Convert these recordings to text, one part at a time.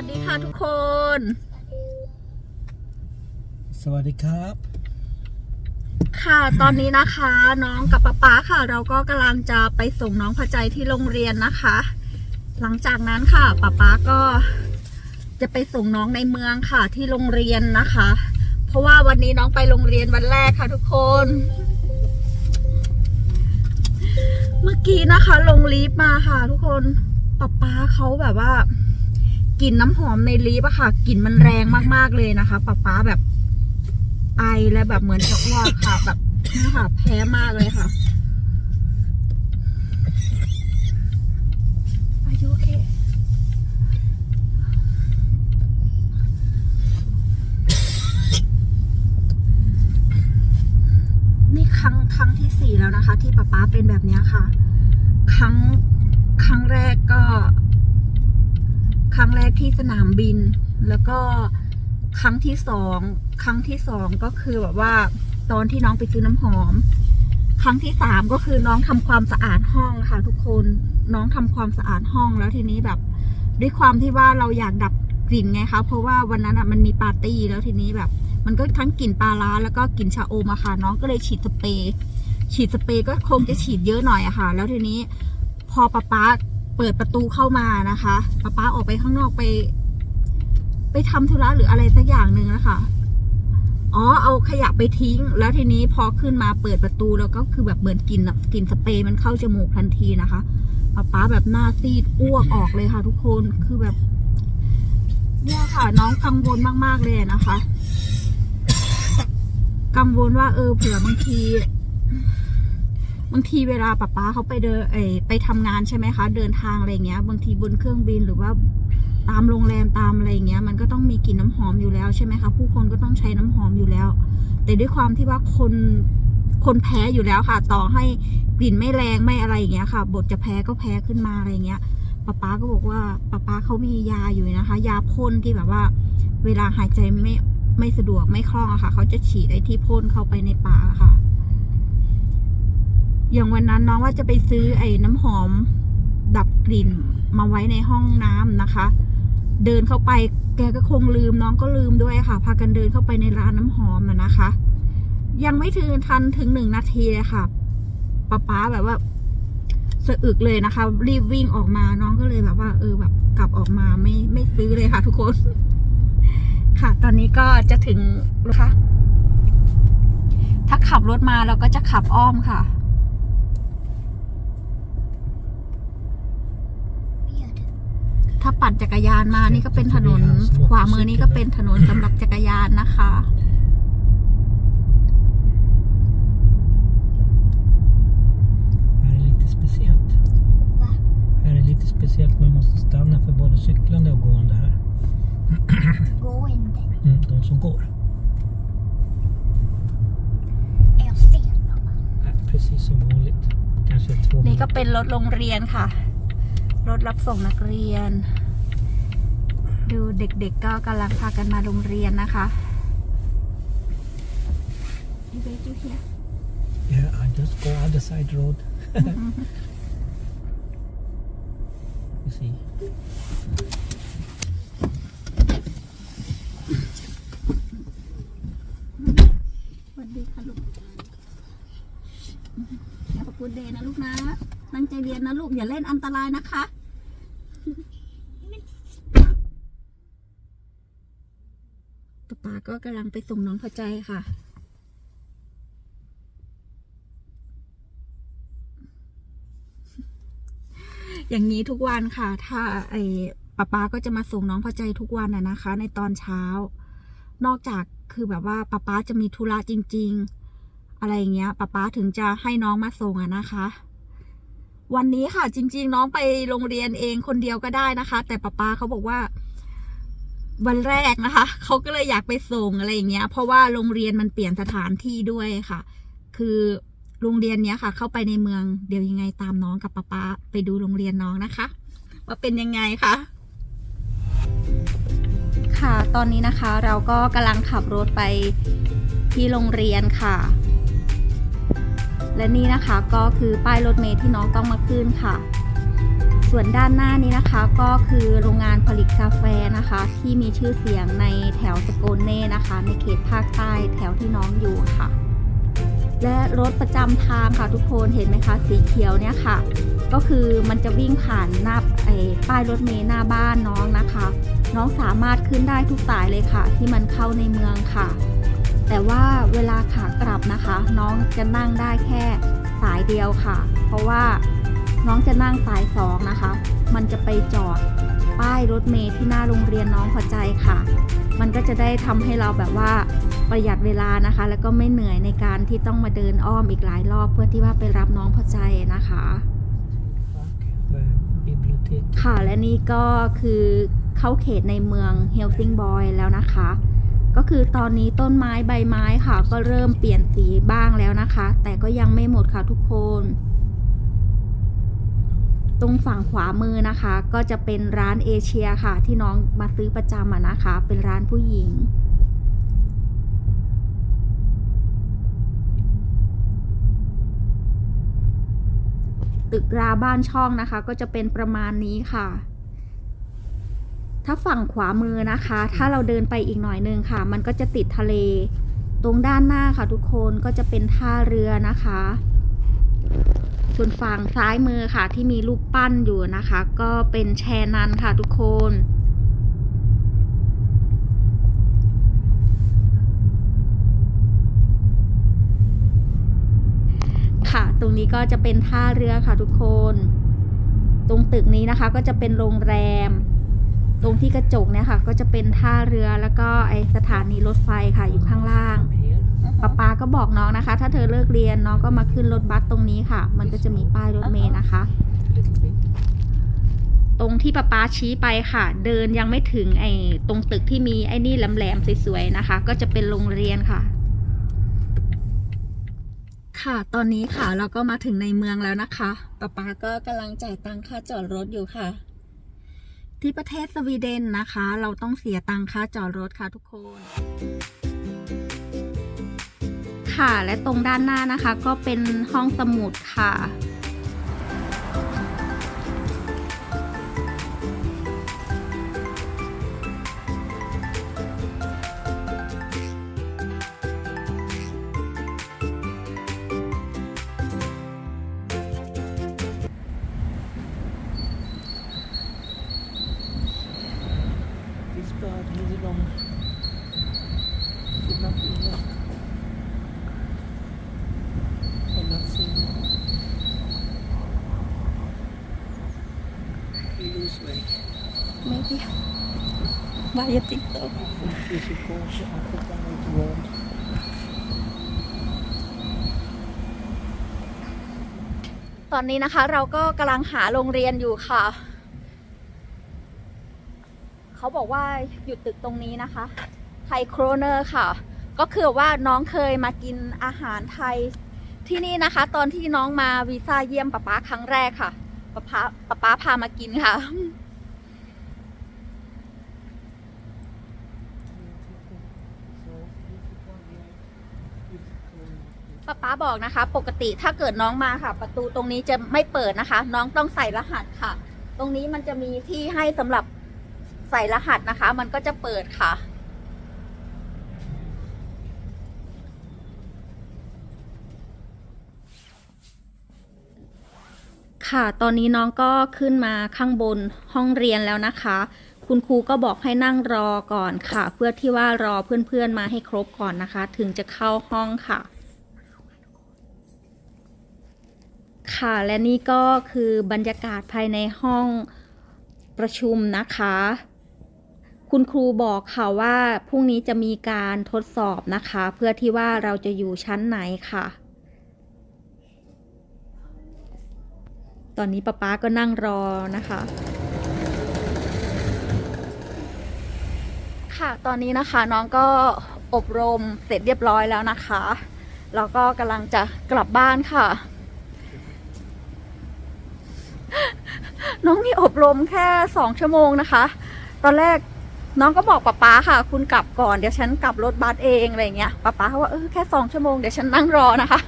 วัสดีค่ะทุกคน สวัสดีครับ ค่ะตอนนี้นะคะ น้องกับป๊าป๊าค่ะ เราก็กำลังจะไปส่งน้องพอใจที่โรงเรียนนะคะ หลังจากนั้นค่ะป๊าป๊าก็จะไปส่งน้องในเมืองค่ะที่โรงเรียนนะคะ เพราะว่าวันนี้น้องไปโรงเรียนวันแรกค่ะ ทุกคน เมื่อกี้นะคะ ลงลิฟต์มาค่ะ ทุกคนป๊าป๊าเขาแบบว่า กลิ่นน้ำหอมในลิฟอะค่ะกลิ่นมันแรงมากๆเลยนะคะป๊าป๊าแบบไอและแบบเหมือนจะอ้วกค่ะแบบนี่ค่ะ แพ้มากเลยค่ะอายุโอเคนี่ครั้งครั้งที่สี่แล้วนะคะ ที่ป๊าป๊าเป็นแบบนี้ค่ะ ครั้งครั้งแรกก็ รั้งแรกที่สนามบิน แล้วก็ครั้งที่สองครั้งที่สองก็คือแบบว่า ตอนที่น้องไปซื้อน้ำหอม ครั้งที่สามก็คือน้องทำความสะอาดห้องค่ะ ทุกคนน้องทำความสะอาดห้องแล้วทีนี้แบบ ด้วยความที่ว่าเราอยากดับกลิ่นไงคะเพราะว่าวันนั้นอะมันมีปาร์ตี้แล้วทีนี้แบบ มันก็ทั้งกลิ่นปลาร้าแล้วก็กลิ่นชาโอมอะค่ะ น้องก็เลยฉีดสเปรย์ฉีดสเปรย์ก็คงจะฉีดเยอะหน่อยอะค่ะ แล้วทีนี้พอป๊าป๊า เปิดประตูเข้ามานะคะป๊าป๊าออกไปข้างนอกไป ไปทำธุระหรืออะไรสักอย่างหนึ่งนะคะอ๋อเอาขยะไปทิ้ง แล้วทีนี้พอขึ้นมาเปิดประตูแล้วก็คือแบบเหมือนกลิ่นกลิ่นสเปรย์มันเข้าจมูกทันทีนะคะป๊าป๊าแบบหน้าซีดอ้วกออกเลยค่ะ ทุกคนคือแบบเนี่ยค่ะ น้องกังวลมากๆเลยนะคะ กังวลว่าเออเผื่อบางที บางทีเวลาป๊าป๊าเขาไปเดินเอไปทำงานใช่ไหมคะ เดินทางอะไรเงี้ย บางทีบนเครื่องบินหรือว่าตามโรงแรมตามอะไรเงี้ย มันก็ต้องมีกลิ่นน้ำหอมอยู่แล้วใช่ไหมคะ ผู้คนก็ต้องใช้น้ำหอมอยู่แล้ว แต่ด้วยความที่ว่าคนคนแพ้อยู่แล้วค่ะ ต่อให้กลิ่นไม่แรงไม่อะไรอย่างเงี้ยค่ะ บทจะแพ้ก็แพ้ขึ้นมาอะไรเงี้ยป๊าป๊าก็บอกว่าป๊าป๊าเขามียาอยู่นะคะ ยาพ่นที่แบบว่า เวลาหายใจไม่ไม่สะดวกไม่คล่องอะค่ะ เขาจะฉีดไอ้ที่พ่นเข้าไปในปากอะค่ะ อย่างวันนั้นน้องว่าจะไปซื้อไอ้น้ำหอมดับกลิ่นมาไว้ในห้องน้ำนะคะ เดินเข้าไปแกก็คงลืมน้องก็ลืมด้วยค่ะ พากันเดินเข้าไปในร้านน้ำหอมนะคะ ยังไม่ถึงทันถึงหนึ่งนาทีเลยค่ะป๊าป๊าแบบว่าสะอึกเลยนะคะ รีบวิ่งออกมาน้องก็เลยแบบว่า เออแบบกลับออกมาไม่ไม่ซื้อเลยค่ะ ทุกคน ค่ะ ตอนนี้ก็จะถึงนะคะถ้าขับรถมาเราก็จะขับอ้อมค่ะ ถ้าปั่นจักรยานมานี่ก็เป็นถนน ขวามือนี่ก็เป็นถนนสำหรับจักรยานนะคะ Här är lite speciellt. Va? Här är lite speciellt. Man måste stanna för både cyklande och gående här. Gående. Mm, de som går. Är jag sen mamma? Nej, precis som vanligt. Kanske två นี่ก็ minuter. เป็นรถโรงเรียนค่ะ รถรับส่งนักเรียน ดูเด็กๆก็กำลังพากันมาโรงเรียนนะคะ You wait you here. Yeah, I just go other side road. you see. สวัสดีค่ะลูกขอบคุณเดย์นะลูกนะ ตั้งใจเรียนนะลูก อย่าเล่นอันตรายนะคะ ป๊าป๊าก็กำลังไปส่งน้องพอใจค่ะ อย่างนี้ทุกวันค่ะ ถ้าไอ้ป๊าป๊าก็จะมาส่งน้องพอใจทุกวันอะนะคะ ในตอนเช้า นอกจากคือแบบว่าป๊าป๊าจะมีธุระจริง ๆ อะไรอย่างเงี้ยป๊าป๊าถึงจะให้น้องมาส่งอะนะคะ วันนี้ค่ะ จริง ๆ น้องไปโรงเรียนเองคนเดียวก็ได้นะคะ แต่ป๊าป๊าเขาบอกว่า วันแรกนะคะเขาก็เลยอยากไปส่งอะไรอย่างเงี้ย เพราะว่าโรงเรียนมันเปลี่ยนสถานที่ด้วยค่ะ คือโรงเรียนเนี้ยค่ะ เข้าไปในเมืองเดี๋ยวยังไงตามน้องกับป๊าป๊าไปดูโรงเรียนน้องนะคะ ว่าเป็นยังไงคะค่ะ ตอนนี้นะคะเราก็กำลังขับรถไปที่โรงเรียนค่ะ และนี่นะคะก็คือป้ายรถเมล์ที่น้องต้องมาขึ้นค่ะ ส่วนด้านหน้านี้นะคะก็คือโรงงานผลิตกาแฟนะคะ ที่มีชื่อเสียงในแถวสโกนเน่นะคะ ในเขตภาคใต้แถวที่น้องอยู่ค่ะ และรถประจำทางค่ะทุกคนเห็นไหมคะ สีเขียวเนี่ยค่ะ ก็คือมันจะวิ่งผ่านหน้าไอ้ป้ายรถเมล์หน้าบ้านน้องนะคะ น้องสามารถขึ้นได้ทุกสายเลยค่ะ ที่มันเข้าในเมืองค่ะ แต่ว่าเวลาขากลับนะคะ น้องจะนั่งได้แค่สายเดียวค่ะ เพราะว่าน้องจะนั่งสายสองนะคะ มันจะไปจอดป้ายรถเมล์ที่หน้าโรงเรียนน้องพอใจค่ะ มันก็จะได้ทำให้เราแบบว่าประหยัดเวลานะคะ แล้วก็ไม่เหนื่อยในการที่ต้องมาเดินอ้อมอีกหลายรอบเพื่อที่ว่าไปรับน้องพอใจนะคะ Och eh, bibliotek. ค่ะและนี่ก็คือเข้าเขตในเมืองเฮลซิงบอยแล้วนะคะ ก็คือตอนนี้ต้นไม้ใบไม้ค่ะ ก็เริ่มเปลี่ยนสีบ้างแล้วนะคะ แต่ก็ยังไม่หมดค่ะทุกคน ตรงฝั่งขวามือนะคะ ก็จะเป็นร้านเอเชียค่ะ ที่น้องมาซื้อประจำอะนะคะ เป็นร้านผู้หญิงตึกราบ้านช่องนะคะ ก็จะเป็นประมาณนี้ค่ะ ถ้าฝั่งขวามือนะคะ ถ้าเราเดินไปอีกหน่อยนึงค่ะ มันก็จะติดทะเล ตรงด้านหน้าค่ะทุกคนก็จะเป็นท่าเรือนะคะ ส่วนฝั่งซ้ายมือค่ะ ที่มีรูปปั้นอยู่นะคะ ก็เป็นแชนันค่ะทุกคนค่ะ ตรงนี้ก็จะเป็นท่าเรือค่ะทุกคน ตรงตึกนี้นะคะก็จะเป็นโรงแรม ตรงที่กระจกเนี่ยค่ะ ก็จะเป็นท่าเรือแล้วก็ไอสถานีรถไฟค่ะอยู่ข้างล่าง Här. ป๊าป๊าก็บอกน้องนะคะ ถ้าเธอเลิกเรียนน้องก็มาขึ้นรถบัสตรงนี้ค่ะ มันก็จะมีป้ายรถเมล์นะคะ Little bit. ตรงที่ป๊าป๊าชี้ไปค่ะ เดินยังไม่ถึงไอ้ตรงตึกที่มีไอ้นี่แหลมๆสวยๆนะคะ ก็จะเป็นโรงเรียนค่ะ ค่ะตอนนี้ค่ะเราก็มาถึงในเมืองแล้วนะคะป๊าป๊าก็กำลังจ่ายตังค่าจอดรถอยู่ค่ะ ที่ประเทศสวีเดนนะคะ เราต้องเสียตังค่าจอดรถค่ะทุกคน ค่ะและตรงด้านหน้านะคะ ก็เป็นห้องสมุดค่ะ bird has a long... Should not be here. Cannot see. We lose weight. maybe why you think so We should go to Africa and warm. ตอนนี้นะคะเราก็กำลังหาโรงเรียนอยู่ค่ะ เขาบอกว่าอยู่ตึกตรงนี้นะคะไทยโครเนอร์ค่ะ ก็คือว่าน้องเคยมากินอาหารไทยที่นี่นะคะ ตอนที่น้องมาวีซ่าเยี่ยมป๊าป๊าครั้งแรกค่ะป๊าป๊าป๊าป๊าพามากินค่ะป๊าป๊าบอกนะคะ ปกติถ้าเกิดน้องมาค่ะ ประตูตรงนี้จะไม่เปิดนะคะ น้องต้องใส่รหัสค่ะ ตรงนี้มันจะมีที่ให้สำหรับ ใส่รหัสนะคะ มันก็จะเปิดค่ะ ค่ะ ตอนนี้น้องก็ขึ้นมาข้างบนห้องเรียนแล้วนะคะ คุณครูก็บอกให้นั่งรอก่อนค่ะ เพื่อที่ว่ารอเพื่อนๆมาให้ครบก่อนนะคะ ถึงจะเข้าห้องค่ะค่ะและนี่ก็คือบรรยากาศภายในห้องประชุมนะคะ คุณครูบอกค่ะว่าพรุ่งนี้จะมีการทดสอบนะคะ เพื่อที่ว่าเราจะอยู่ชั้นไหนค่ะ ตอนนี้ป๊าป๊าก็นั่งรอนะคะ ค่ะตอนนี้นะคะน้องก็อบรมเสร็จเรียบร้อยแล้วนะคะแล้วก็กำลังจะกลับบ้านค่ะ น้องมีอบรมแค่สองชั่วโมงนะคะ ตอนแรก น้องก็บอกป้าป๊าค่ะ คุณกลับก่อนเดี๋ยวฉันกลับรถบัสเองอะไรเงี้ยป้าป๊าว่าเออแค่สองชั่วโมงเดี๋ยวฉันนั่งรอนะคะ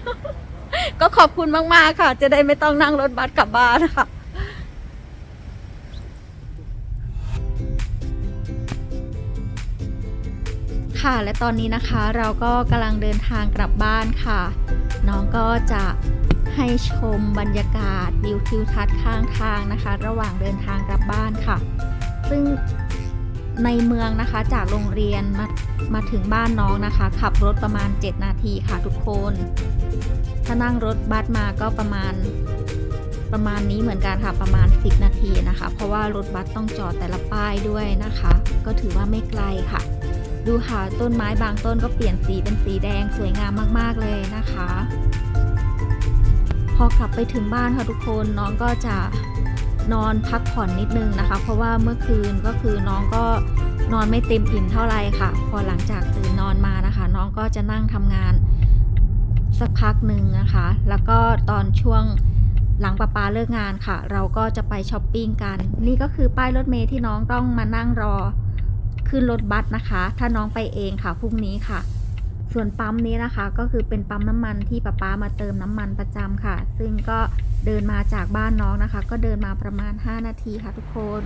ก็ขอบคุณมากๆค่ะ จะได้ไม่ต้องนั่งรถบัสกลับบ้านค่ะค่ะและตอนนี้นะคะเราก็กำลังเดินทางกลับบ้านค่ะ น้องก็จะให้ชมบรรยากาศวิวทิวทัศน์ข้างทางนะคะ ระหว่างเดินทางกลับบ้านค่ะ ซึ่ง ในเมืองนะคะจากโรงเรียนมามาถึงบ้านน้องนะคะ ขับรถประมาณ 7 นาทีค่ะทุกคน ถ้านั่งรถบัสมาก็ประมาณประมาณนี้เหมือนกันค่ะประมาณ 10 นาทีนะคะ เพราะว่ารถบัสต้องจอดแต่ละป้ายด้วยนะคะ ก็ถือว่าไม่ไกลค่ะ ดูค่ะต้นไม้บางต้นก็เปลี่ยนสีเป็นสีแดงสวยงามมากๆเลยนะคะ พอกลับไปถึงบ้านค่ะทุกคนน้องก็จะ นอนพักผ่อนนิดนึงนะคะ เพราะว่าเมื่อคืนก็คือน้องก็นอนไม่เต็มอิ่มเท่าไหร่ค่ะ พอหลังจากตื่นนอนมานะคะ น้องก็จะนั่งทำงานสักพักหนึ่งนะคะ แล้วก็ตอนช่วงหลังปาปาเลิกงานค่ะ เราก็จะไปช้อปปิ้งกัน นี่ก็คือป้ายรถเมล์ที่น้องต้องมานั่งรอขึ้นรถบัสนะคะ ถ้าน้องไปเองค่ะพรุ่งนี้ค่ะ ส่วนปั๊มนี้นะคะก็คือเป็นปั๊มน้ำมันที่ป๊าป๊ามาเติมน้ำมันประจำค่ะ ซึ่งก็เดินมาจากบ้านน้องนะคะ ก็เดินมาประมาณ 5 นาทีค่ะทุกคน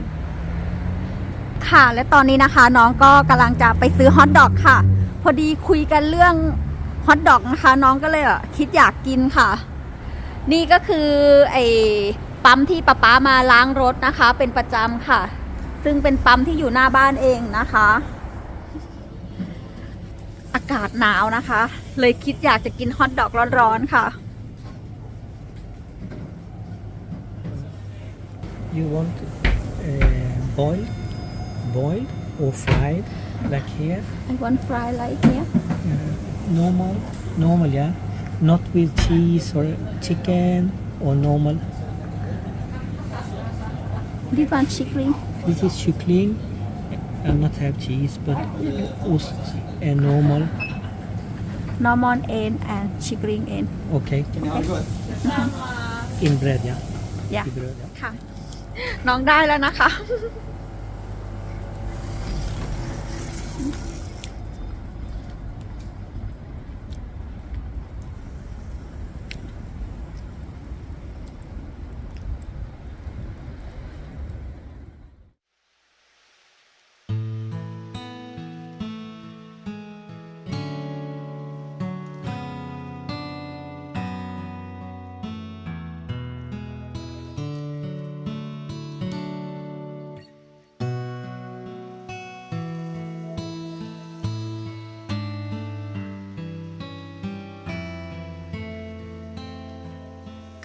ค่ะและตอนนี้นะคะ น้องก็กำลังจะไปซื้อฮอทดอกค่ะ พอดีคุยกันเรื่องฮอทดอกนะคะ น้องก็เลยคิดอยากกินค่ะ นี่ก็คือไอ้ปั๊มที่ป๊าป๊ามาล้างรถนะคะ เป็นประจำค่ะ ซึ่งเป็นปั๊มที่อยู่หน้าบ้านเองนะคะากาศหนาวนะคะ เลยคิดอยากจะกินฮอทดอกร้อนๆค่ะ You want uh, boiled, boiled or fried, like here? I want fry like here Uh, normal, normal, yeah. Not with cheese or chicken or normal. this one chicken This is chicken. I'll not have cheese, but ost and normal. normal end and chicken end Okay. In bread, yeah. yeah In bread, yeah. ค่ะ น้องได้แล้วนะคะ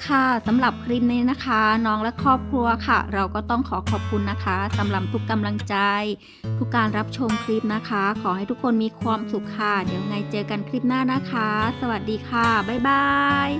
ค่ะสำหรับคลิปนี้นะคะ น้องและครอบครัวค่ะ เราก็ต้องขอขอบคุณนะคะสำหรับทุกกำลังใจ ทุกการรับชมคลิปนะคะ ขอให้ทุกคนมีความสุขค่ะ เดี๋ยวไงเจอกันคลิปหน้านะคะ สวัสดีค่ะ บ๊ายบาย